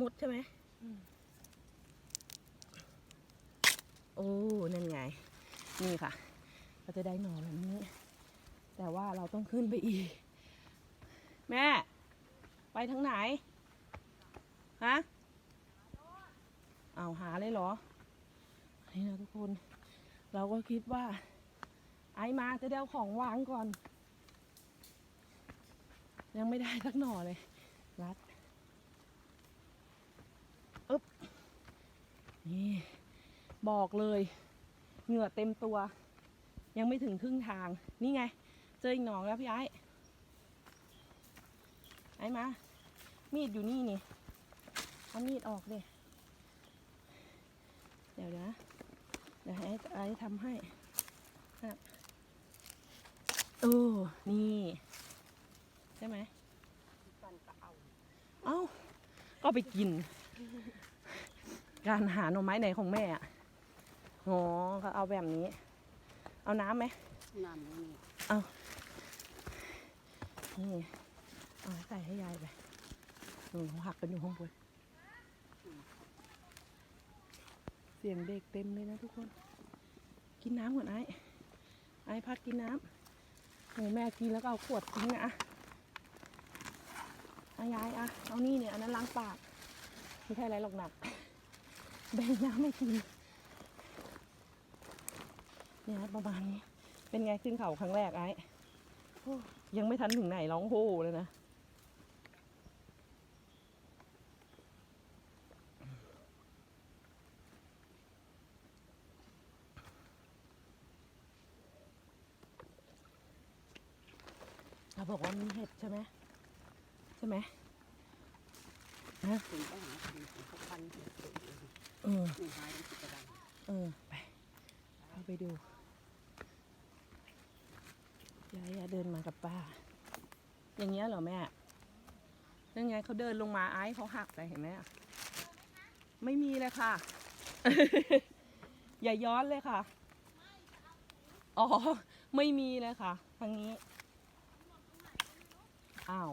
มุดใช่ไหมโอ้ นั่นไง นี่ค่ะ เราจะได้หน่อแบบนี้ แต่ว่าเราต้องขึ้นไปอีก แม่ ไปทางไหน ฮะ เอาหาเลยเหรอ นี่นะทุกคน เราก็คิดว่า ไอ้มาจะเดี๋ยวของวางก่อน ยังไม่ได้สักหน่อเลย รัดอึ๊บ นี่ บอกเลย เหงื่อเต็มตัว ยังไม่ถึงครึ่งทาง นี่ไง เจออีกหนองแล้วพี่ไอ้ไอ้มา มีดอยู่นี่นี่ เอามีดออกเลยเดี๋ยวนะ เดี๋ยวให้ไอ้ไอ้ทำให้อะโอ้นี่ ใช่ไหมเอาเอ้า ก็ไปกิน การหาหน่อไม้ไหนของแม่อะ อ๋อเขาเอาแบบนี้ เอาน้ำไหมน้ำนี่นี่เอาใส่ให้ยายไปหนูหักกันอยู่ข้างบนเสียงเด็กเต็มเลยนะทุกคน กินน้ำก่อนไอ้ไอ้พัดกินน้ำโหแม่กินแล้วก็เอาขวดทิ้งนะอะอายายอะเอานี่เนี่ยอันนั้นล้างปากไม่ใช่อะไรหรอกหนักแบ่งน้ำให้กิน เนี่ยประมาณนี้เป็นไงขึ้นเขาครั้งแรกไอ้ยังไม่ทันถึงไหนร้องโฮเลยนะเขาบอกว่ามีเห็ดใช่ไหมใช่ไหมถึงต้องหาถึงเขาพันถึงถึงเออหนึ่งหายถึงสิบกระเออไปเอาไปดู ยายเดินมากับป้า อย่างเงี้ยเหรอแม่ยังไงเขาเดินลงมาไอ้เขาหักไปเห็นไหมอะไม่มีเลยค่ะ อย่าย้อนเลยค่ะ อ๋อ ไม่มีเลยค่ะ ทางนี้ อ้าว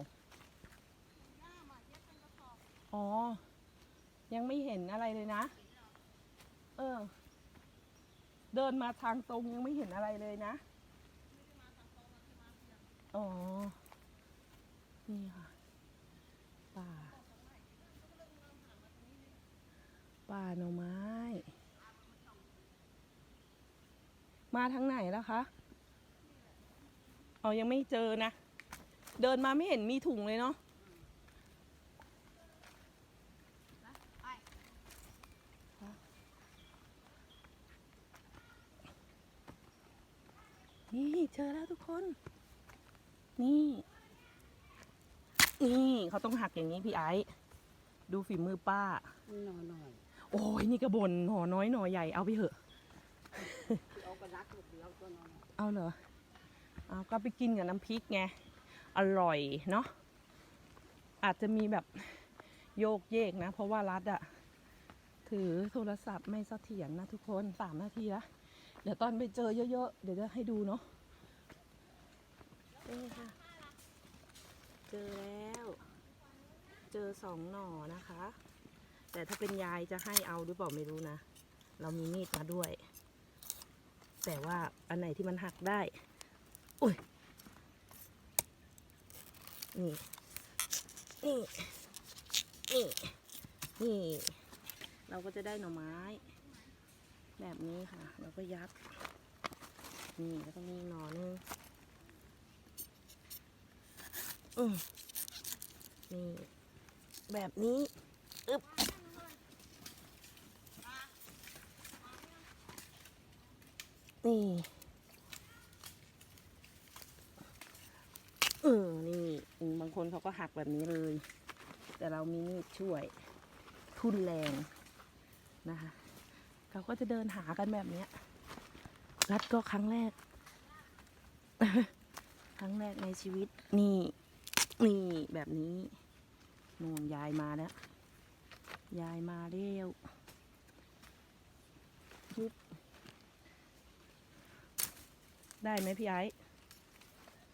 อ๋อ ยังไม่เห็นอะไรเลยนะ เออ เดินมาทางตรงยังไม่เห็นอะไรเลยนะ อ๋อ นี่ค่ะ ป่า ป่าหน่อไม้ มาทางไหนแล้วคะอ๋อยังไม่เจอนะ เดินมาไม่เห็นมีถุงเลยเนาะนี่เจอแล้วทุกคน นี่ นี่เขาต้องหักอย่างนี้พี่ไอซ์ดูฝีมือป้า หน่อหน่อยโอ้ยนี่กระบนหน่อน้อยหน่อใหญ่เอาไปเถอะ เอากระลักลูกเดียวตัวหน่อยเอาเหรอเอาก็ไปกินกับน้ำพริกไง อร่อยเนาะอาจจะมีแบบโยกเยกนะ เพราะว่ารัดอะถือโทรศัพท์ไม่เสถียรนะทุกคนสามนาทีละเดี๋ยวตอนไปเจอเยอะๆ เดี๋ยวจะให้ดูเนาะนี่ค่ะเจอแล้ว เจอสองหน่อนะคะ แต่ถ้าเป็นยายจะให้เอาหรือเปล่าไม่รู้นะ เรามีมีดมาด้วย แต่ว่าอันไหนที่มันหักได้ อุ้ย นี่ นี่ นี่ นี่ เราก็จะได้หน่อไม้ แบบนี้ค่ะแล้วก็ยัดนี่แล้วก็มีหน่อนึง นี่แบบนี้อึบนี่เออนี่บางคนเขาก็หักแบบนี้เลย แต่เรามีมีดช่วย ทุนแรงนะคะเขาก็จะเดินหากันแบบเนี้ยรัดก็ครั้งแรก ครั้งแรกในชีวิตนี่ นี่แบบนี้นู่นยายมาแล้ว ยายมาเร็วยุบได้ไหมพี่ไอ้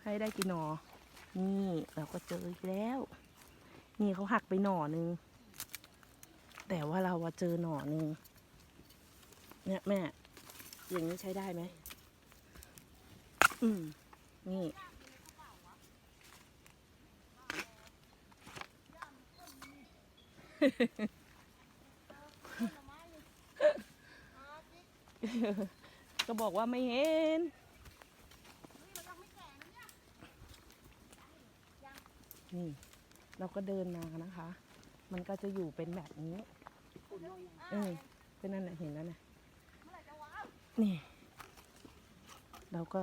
ให้ได้กี่หนอ นี่เราก็เจออีกแล้ว นี่เขาหักไปหน่อนึง แต่ว่าเราว่าเจอหน่อหนึ่งเนี่ยแม่ อย่างนี้ใช้ได้ไหม อืม นี่ ก็บอกว่าไม่เห็น นี่ เราก็เดินมานะคะ มันก็จะอยู่เป็นแบบนี้อยเออเป็นนั่นแหละเห็นแล้วนะนี่ เราก็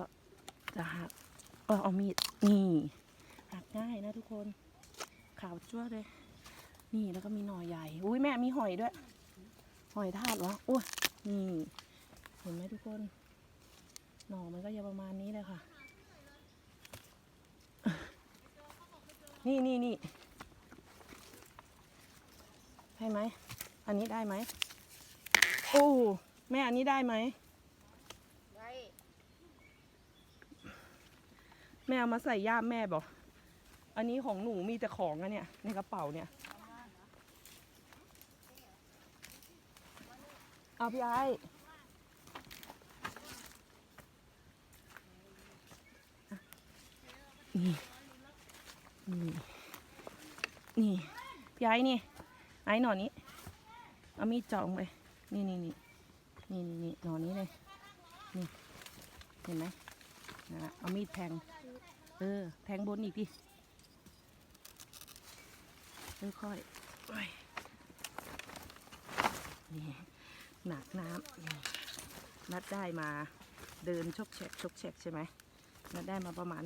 จะหักเออเอามีด นี่ หักง่ายนะทุกคน ขาวจ้วเลย นี่แล้วก็มีหน่อใหญ่ อุ้ยแม่มีหอยด้วย หอยทาดเหรออุ้ยนี่ เห็นไหมทุกคน หน่อมันก็จะประมาณนี้เลยค่ะ นี่นี่นี่ให้ไหม อันนี้ได้ไหมโอ้แม่อันนี้ได้ไหมได้แม่เอามาใส่ย่ามแม่บอก อันนี้ของหนูมีแต่ของอะเนี่ยในกระเป๋าเนี่ย เอาพี่ไอ้อะนี่ นี่ นี่พี่ไอ้นี่ ไอ้หนอนนี้ เอามีดจ่องไป นี่นี่นี่นี่นี่นี่หนอนนี้เลย นี่ เห็นไหมนะเอามีดแทง เออ แทงบนอีกดิค่อยๆโอ้ยนี่ หนักน้ำนัดได้มาเดินชกแฉกชกแฉกใช่ไหมนัดได้มาประมาณ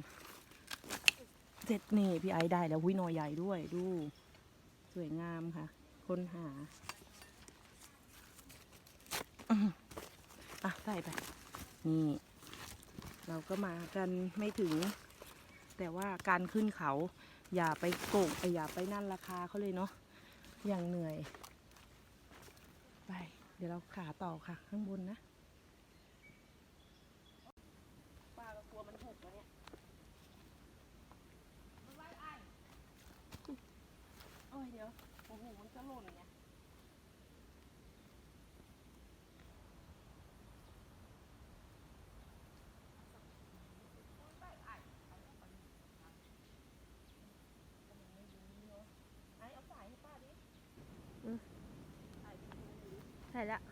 เจ็ดนี่พี่ไอได้แล้ววินอยใหญ่ด้วยดู สวยงามค่ะ ค้นหาอะใส่ไป นี่ เราก็มากันไม่ถึง แต่ว่าการขึ้นเขา อย่าไปโกงอย่าไปนั่นราคาเขาเลยเนาะอย่างเหนื่อย ไป ดี๋ยวเราขาต่อค่ะ ข้างบนนะป้าก็กลัวมันหกแล้วเนี่ยโอ้ยเดี๋ยวโอ้โหมันจะหล่นเนี่ย ไอ้เอาสายให้ป้าดิ ใช่